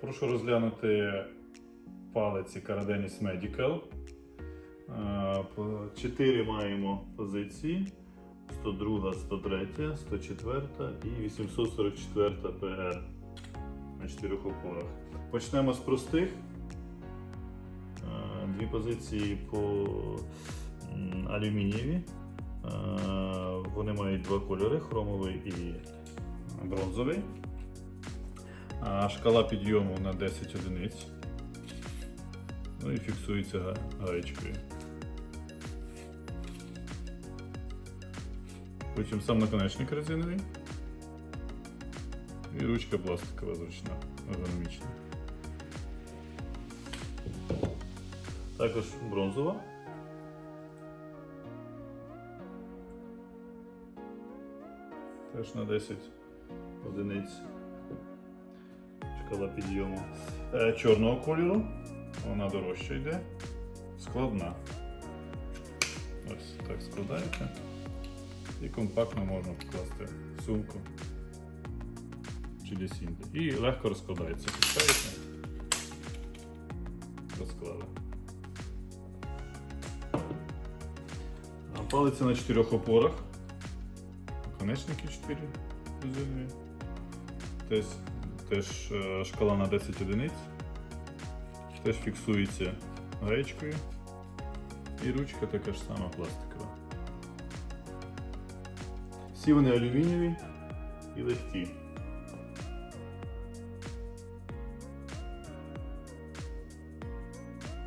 Прошу розглянути палиці Caradenis Medical. Чотири маємо позиції: 102, 103, 104 і 844 ПР на чотирьох опорах. Почнемо з простих. Дві позиції по алюмінієві. Вони мають два кольори: хромовий і бронзовий. Шкала підйому на 10 одиниць. Ну і фіксується га- гаєчкою. Потім сам наконечник резиновий. І ручка пластикова зручна, ергономічна. Також бронзова. Теж на 10 одиниць. Шкала підйому. Е, чорного кольору. Вона дорожча йде. Складна. Ось так складається. І компактно можна покласти в сумку чи десь інде. І легко розкладається. Пускаєте. Розклали. Палиться на чотирьох опорах. Конечники 4 резинові. Теж, теж е, шкала на 10 одиниць. Теж фіксується гречкою І ручка така ж сама пластикова. Всі вони алюмінієві і легкі.